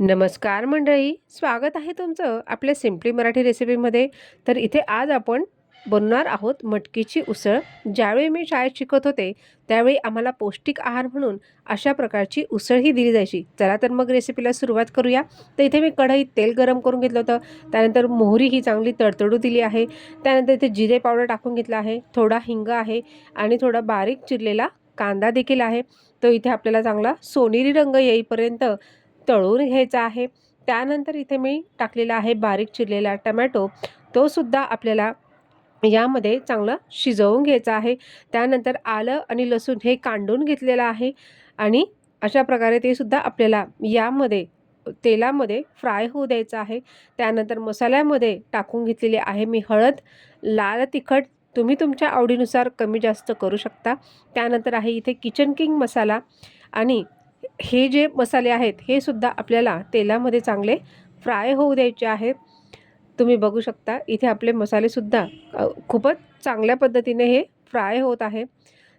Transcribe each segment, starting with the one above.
नमस्कार मंडळी स्वागत आहे तुमचं आपल्या सिम्पली मराठी रेसिपीमध्ये तर इथे आज आपण बनवणार आहोत मटकीची उसळ. ज्यावेळी मी शाळेत शिकत होते त्यावेळी आम्हाला पौष्टिक आहार म्हणून अशा प्रकारची उसळ ही दिली जायची. चला तर मग रेसिपीला सुरुवात करूया. तर इथे मी कढईत तेल गरम करून घेतलं होतं. त्यानंतर मोहरी ही चांगली तडतडू दिली आहे. त्यानंतर इथे जिरे पावडर टाकून घेतला आहे. थोडा हिंग आहे आणि थोडा बारीक चिरलेला कांदा देखील आहे. तो इथे आपल्याला चांगला सोनेरी रंग येईपर्यंत तळून घ्यायचा आहे. त्यानंतर इथे मी टाकलेला आहे बारीक चिरलेला टमॅटो. तो सुद्धा आपल्याला यामध्ये चांगलं शिजवून घ्यायचा आहे. त्यानंतर आलं आणि लसूण हे कांडून घेतलेलं आहे. आणि अशा प्रकारे ते सुद्धा आपल्याला यामध्ये तेलामध्ये फ्राय होऊ द्यायचं आहे. त्यानंतर मसाल्यामध्ये टाकून घेतलेली आहे मी हळद. लाल तिखट तुम्ही तुमच्या आवडीनुसार कमी जास्त करू शकता. त्यानंतर आहे इथे किचन किंग मसाला. आणि हे जे मसाले आहेत हे सुद्धा आपल्याला तेलामध्ये चांगले फ्राय होऊ द्यायचे आहेत. तुम्ही बघू शकता इथे आपले मसालेसुद्धा खूपच चांगल्या पद्धतीने हे फ्राय होत आहे.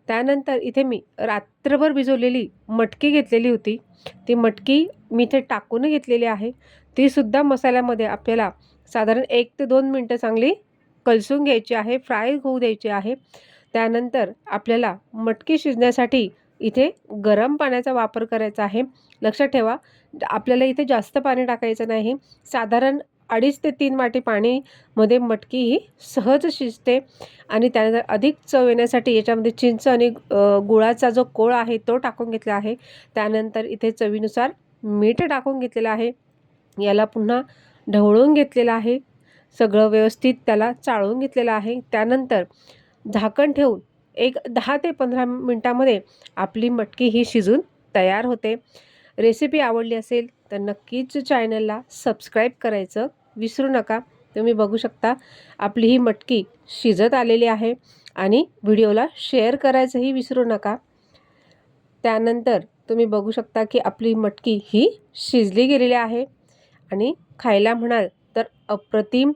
त्यानंतर इथे मी रात्रभर भिजवलेली मटकी घेतलेली होती. ती मटकी मी इथे टाकून घेतलेली आहे. तीसुद्धा मसाल्यामध्ये आपल्याला साधारण एक ते दोन मिनटं चांगली कलसून घ्यायची आहे फ्राय होऊ द्यायची आहे. त्यानंतर आपल्याला मटकी शिजण्यासाठी इथे गरम पाण्याचा वापर करायचा आहे. लक्षात ठेवा आपल्याला इथे जास्त पाणी टाकायचं नाही. साधारण अडीच ते तीन वाटी पाणीमध्ये मटकी ही सहज शिजते आणि त्यानंतर अधिक चव येण्यासाठी याच्यामध्ये चिंच आणि गुळाचा जो कोळ आहे तो टाकून घेतला आहे. त्यानंतर इथे चवीनुसार मीठ टाकून घेतलेलं आहे. याला पुन्हा ढवळून घेतलेलं आहे. सगळं व्यवस्थित त्याला चाळून घेतलेलं आहे. त्यानंतर झाकण ठेवून एक दहा ते पंधरा मिनटामध्ये आपली मटकी ही शिजून तयार होते. रेसिपी आवडली असेल तर नक्कीच चॅनलला सबस्क्राईब करायचं विसरू नका. तुम्ही बघू शकता आपली ही मटकी शिजत आलेली आहे आणि व्हिडिओला शेअर करायचंही विसरू नका. त्यानंतर तुम्ही बघू शकता की आपली मटकी ही शिजली गेलेली आहे आणि खायला म्हणाल तर अप्रतिम.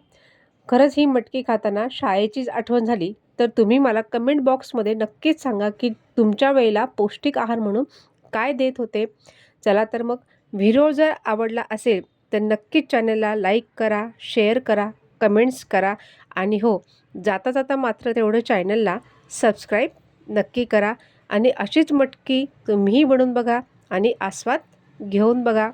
खरंच ही मटकी खाताना शाळेचीच आठवण झाली. तर तुम्ही मला कमेंट बॉक्समध्ये नक्कीच सांगा की तुमच्या वेळेला पौष्टिक आहार म्हणून काय देत होते. चला तर मग व्हिडिओ जर आवडला असेल तर नक्कीच चॅनलला लाईक करा शेअर करा कमेंट्स करा आणि हो जाता जाता मात्र तेवढं चॅनलला सबस्क्राईब नक्की करा आणि अशीच मटकी तुम्हीही बनवून बघा आणि आस्वाद घेऊन बघा.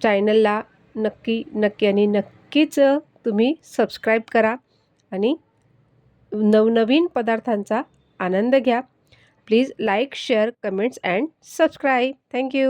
चॅनलला नक्की नक्की आणि नक्कीच तुम्ही सबस्क्राईब करा. आणि नवनवीन पदार्थांचा आनंद घ्या. Please like share comments and subscribe thank you